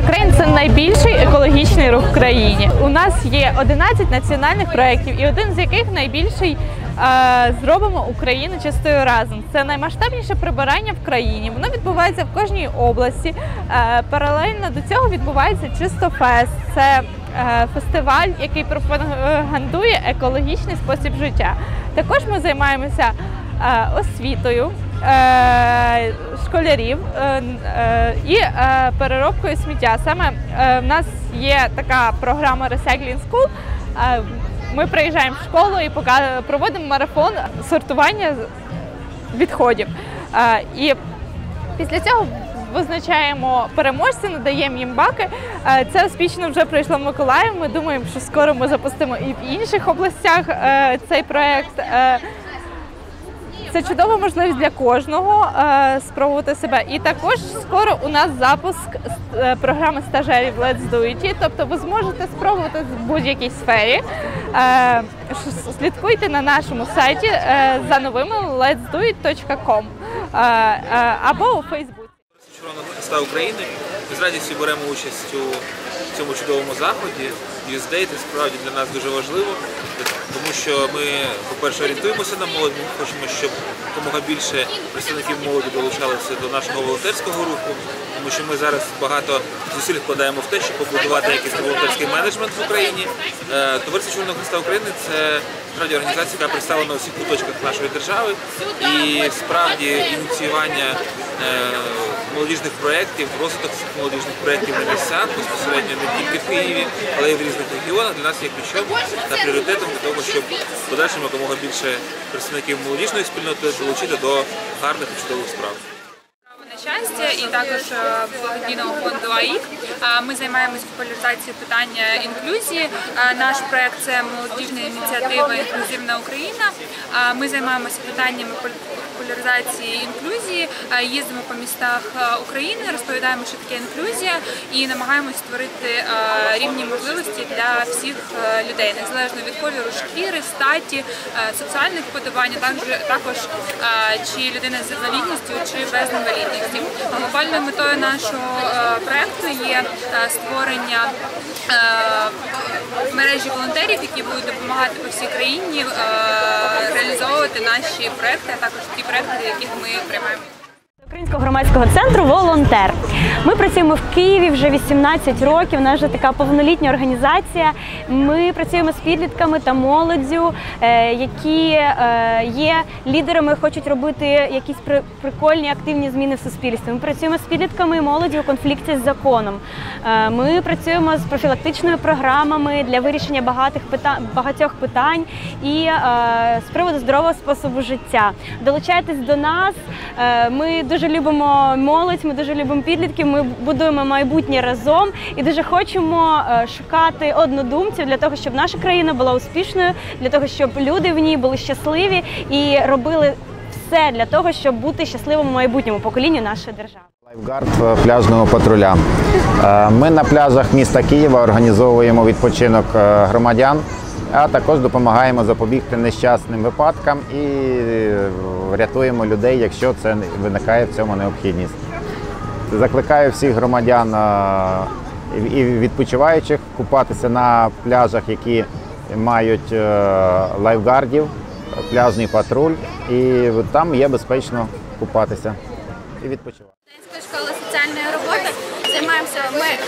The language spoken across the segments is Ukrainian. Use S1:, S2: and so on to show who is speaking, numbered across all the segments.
S1: Ukraine – це найбільший екологічний рух в країні. У нас є 11 національних проєктів, і один з яких найбільший е, зробимо Україну чистою разом. Це наймасштабніше прибирання в країні. Воно відбувається в кожній області. Е, паралельно до цього відбувається Чистофест. Це е, фестиваль, який пропагандує екологічний спосіб життя. Також ми займаємося освітою. Е, Школярів е, е, і переробкою сміття. Саме в нас є така програма Recycling School. Ми приїжджаємо в школу і проводимо марафон сортування відходів. І Після цього визначаємо переможця, надаємо їм баки. Це успішно вже пройшло Миколаїв. Ми думаємо, що скоро ми запустимо і в інших областях цей проект. Це чудова можливість для кожного е, спробувати себе. І також скоро у нас запуск е, програми стажерів Let's Do It. Тобто ви зможете спробувати в будь-якій сфері. Е, слідкуйте на нашому сайті за новими letsdoit.com або у Фейсбуці.
S2: України. Ми з радістю беремо участь у цьому чудовому заході. Юздей це справді для нас дуже важливо, тому що ми, по-перше, орієнтуємося на молодь, ми хочемо, щоб якомога більше представників молоді долучалися до нашого волонтерського руху, тому що ми зараз багато зусиль вкладаємо в те, щоб побудувати якийсь волонтерський менеджмент в Україні. Е, Товариство Червоного Христа України це справді організація, яка представлена у всіх куточках нашої держави. І справді ініціювання е, молодіжних проєктів, розвиток молодіжних проєктів на місцях безпосередньо не тільки в Києві, але й в різних регіонах для нас є ключом та пріоритетом для того, щоб в подальшому якомога більше представників молодіжної спільноти долучити до гарних і чудових справ.
S3: Щастя і також е, благодійного фонду АІК. Е, Ми займаємось популяризацією питання інклюзії. Е, Наш проект це молодіжна ініціатива Інклюзивна Україна. Ми займаємося питаннями популяризації інклюзії, їздимо по містах України, розповідаємо, що таке інклюзія, і намагаємось створити рівні можливості для всіх людей, незалежно від кольору шкіри, статі, сексуальних вподобань, а також чи людина з інвалідністю, чи без інвалідності. Глобальною метою нашого е, проекту є е, створення е, мережі волонтерів, які будуть допомагати по всій країні реалізовувати наші проекти, а також ті проекти, яких ми приймаємо.
S4: Українського громадського центру Волонтер. Ми працюємо в Києві вже 18 років. У нас вже така повнолітня організація. Ми працюємо з підлітками та молоддю, е, які е, є лідерами, хочуть робити якісь прикольні активні зміни в суспільстві. Ми працюємо з підлітками і молоддю у конфлікті з законом. Е, Ми працюємо з профілактичними програмами для вирішення багатьох питань і з приводу здорового способу життя. Долучайтесь до нас. Ми дуже любимо молодь, ми дуже любимо підлітків. Ми будуємо майбутнє разом і дуже хочемо е, шукати однодумців для того, щоб наша країна була успішною, для того, щоб люди в ній були щасливі і робили все для того, щоб бути щасливим у майбутньому поколінню нашої держави.
S5: Лайфгард е, пляжного патруля. Е, Ми на пляжах міста Києва організовуємо відпочинок громадян, а також допомагаємо запобігти нещасним випадкам і е, рятуємо людей, якщо це виникає в цьому необхідність. Закликаю всіх громадян е, і відпочиваючих купатися на пляжах, які мають е, лайфгардів, пляжний патруль, і там є безпечно купатися і відпочивати.
S6: Школи соціальної займаємося ми е,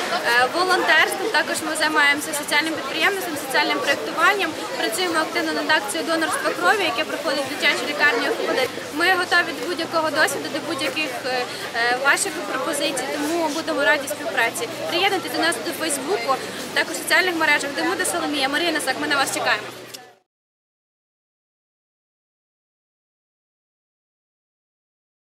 S6: волонтерством. Також ми займаємося соціальним підприємництвом, соціальним проєктуванням. Працюємо активно над акцією донорства крові, яке проходить в дитячій лікарні «Охолоди». Ми готові до будь-якого досвіду, до будь-яких е, е, ваших пропозицій. Тому будемо раді співпраці. Приєднуйтесь до нас до Фейсбуку, також в соціальних мережах, де до Соломія, Марія Насак. Ми на вас чекаємо.